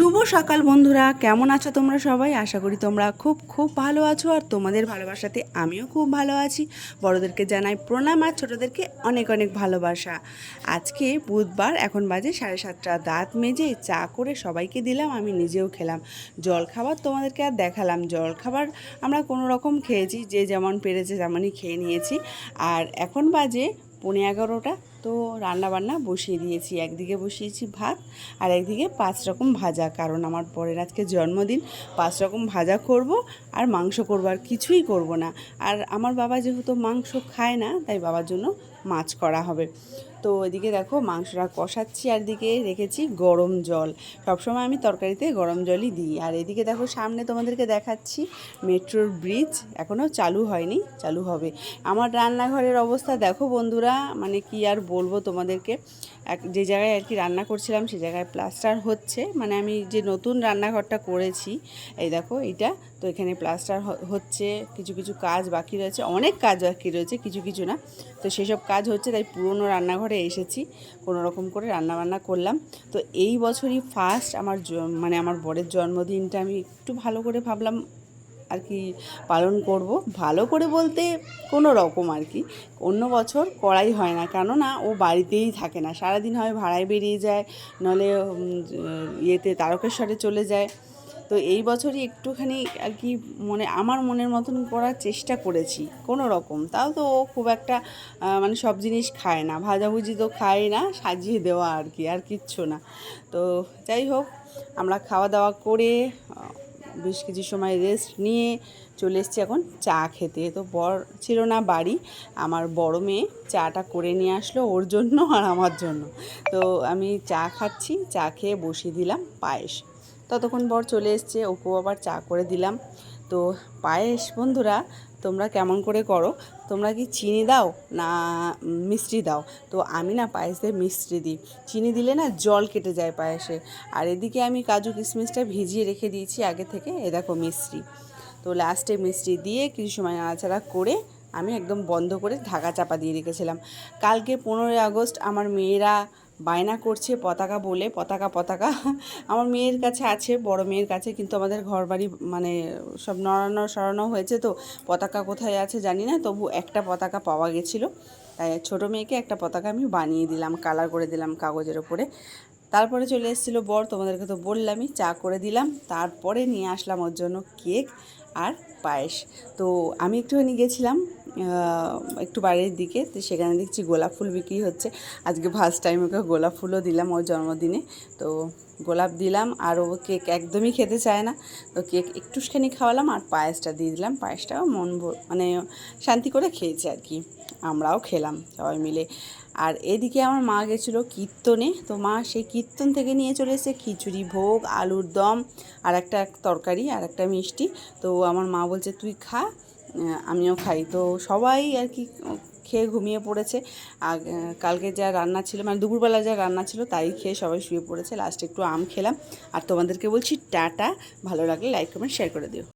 শুভ সকাল বন্ধুরা, কেমন আছো তোমরা সবাই? আশা করি তোমরা খুব খুব ভালো আছো আর তোমাদের ভালোবাসাতে আমিও খুব ভালো আছি। বড়োদেরকে জানাই প্রণাম আর ছোটোদেরকে অনেক অনেক ভালোবাসা। আজকে বুধবার, এখন বাজে সাড়ে সাতটা, দাঁত মেজে চা করে সবাইকে দিলাম, আমি নিজেও খেলাম। জল খাবার তোমাদেরকে আর দেখালাম। জল খাবার আমরা কোনো রকম খেয়েছি, যে যেমন পেরেছে তেমনই খেয়ে নিয়েছি। আর এখন বাজে পৌনে এগারোটা। তো রান্না বান্না বসিয়ে দিয়েছি। একদিকে বসিয়েছি ভাত আর একদিকে পাঁচ রকম ভাজা। কারণ আমার পরের আজকে জন্মদিন, পাঁচ রকম ভাজা করব আর মাংস করব আর কিছুই করব না। আর আমার বাবা যেহেতু মাংস খায় না, তাই বাবার জন্য মাছ করা হবে। তো এদিকে দেখো মাংসটা কষাচ্ছি আর দিকে রেখেছি গরম জল। সবসময় আমি তরকারিতে গরম জলই দিই। আর এদিকে দেখো সামনে তোমাদেরকে দেখাচ্ছি মেট্রোর ব্রিজ এখনও চালু হয়নি, চালু হবে। আমার রান্নাঘরের অবস্থা দেখো বন্ধুরা মানে কি আর বলব তোমাদেরকে। এক, যে জায়গায় আর কি রান্না করছিলাম সে জায়গায় প্লাস্টার হচ্ছে। মানে আমি যে নতুন রান্নাঘরটা করেছি, এই দেখো এটা তো এখানে প্লাস্টার হচ্ছে, কিছু কিছু কাজ বাকি রয়েছে। অনেক কাজ বাকি রয়েছে, কিছু কিছু না। তো সেসব কাজ হচ্ছে, তাই পুরনো রান্নাঘরে এসেছি কোনো রকম করে রান্না বান্না করলাম। তো এই বছরই ফার্স্ট আমার মানে আমার বরের জন্মদিনটা আমি একটু ভালো করে ভাবলাম আর কি পালন করব। ভালো করে বলতে কোনো রকম আর কি। অন্য বছর করাই হয় না, কেননা ও বাড়িতেই থাকে না। সারাদিন হয় ভাড়ায় বেরিয়ে যায় নলে ইয়েতে তারকেশ্বরে চলে যায়। তো এই বছরই একটুখানি আর কি মনে, আমার মনের মতন করার চেষ্টা করেছি, কোনো রকম। তাও তো ও খুব একটা মানে সব জিনিস খায় না, ভাজাভুজি তো খায় না, সাজিয়ে দেওয়া আর কি, আর কিচ্ছু না। তো যাই হোক, আমরা খাওয়া দাওয়া করে বেশ কিছু সময় রেস্ট নিয়ে চলে এসেছি এখন চা খেতে। তো বর ছিল না বাড়ি, আমার বড় মেয়ে চাটা করে নিয়ে আসলো ওর জন্য আর আমার জন্য। তো আমি চা খাচ্ছি, চা খেয়ে বসিয়ে দিলাম, পায়েস। ততক্ষণ বর চলে এসছে ওকেও আবার চা করে দিলাম। তো পায়েস, বন্ধুরা, তোমরা কেমন করে করো? তোমরা কি চিনি দাও না মিষ্টি দাও? তো আমি না পায়েসে মিষ্টি দিই। চিনি দিলে না জল কেটে যায় পায়েসে। আর এদিকে আমি কাজু কিশমিশটা ভিজিয়ে রেখে দিয়েছি আগে থেকে, এ দেখো মিষ্টি। তো লাস্টে মিষ্টি দিয়ে কিছু সময় নাড়াচাড়া করে আমি একদম বন্ধ করে ঢাকা চাপা দিয়ে রেখেছিলাম। কালকে পনেরোই আগস্ট আমার মেয়েরা বায়না করছে, পতাকা বলে, পতাকা পতাকা। আমার মেয়ের কাছে আছে, বড় মেয়ের কাছে, কিন্তু আমাদের ঘর বাড়ি মানে সব নড়ানো, সরানো হয়েছে তো। পতাকা কোথায় আছে জানি না, তবু একটা পতাকা পাওয়া গেছিল। তাই ছোটো মেয়েকে একটা পতাকা আমি বানিয়ে দিলাম, কালার করে দিলাম কাগজের ওপরে। তারপরে চলে এসেছিল বর, তোমাদেরকে তো বললামই, চা করে দিলাম। তারপরে নিয়ে আসলাম ওর জন্য কেক আর পায়েস। তো আমি একটুখানি গেছিলাম একটু বাইরের দিকে, তো সেখানে দেখছি গোলাপ ফুল বিক্রি হচ্ছে। আজকে ফার্স্ট টাইম ওকে গোলাপ ফুলও দিলাম ওর জন্মদিনে। তো গোলাপ দিলাম, আর ও কেক একদমই খেতে চায় না। তো কেক একটুখানি খাওয়ালাম আর পায়েসটা দিয়ে দিলাম। পায়েসটাও মন মানে শান্তি করে খেয়েছে আর কি। আমরাও খেলাম সবাই মিলে। আর এদিকে আমার মা গেছিল কীর্তনে। তো মা সেই কীর্তন থেকে নিয়ে চলে এসেছে খিচুড়ি, ভোগ, আলুর দম আর একটা তরকারি আর একটা মিষ্টি। তো আমার মা বলছে, তুই খা আমিও খাই। তো সবাই আর কি খেয়ে ঘুমিয়ে পড়েছে। আর কালকে যা রান্না ছিল মানে দুপুরবেলা যা রান্না ছিল, তাই খেয়ে সবাই শুয়ে পড়েছে। লাস্টে একটু আম খেলাম। আর তোমাদেরকে বলছি, টাটা। ভালো লাগলে লাইক কমেন্ট শেয়ার করে দিও।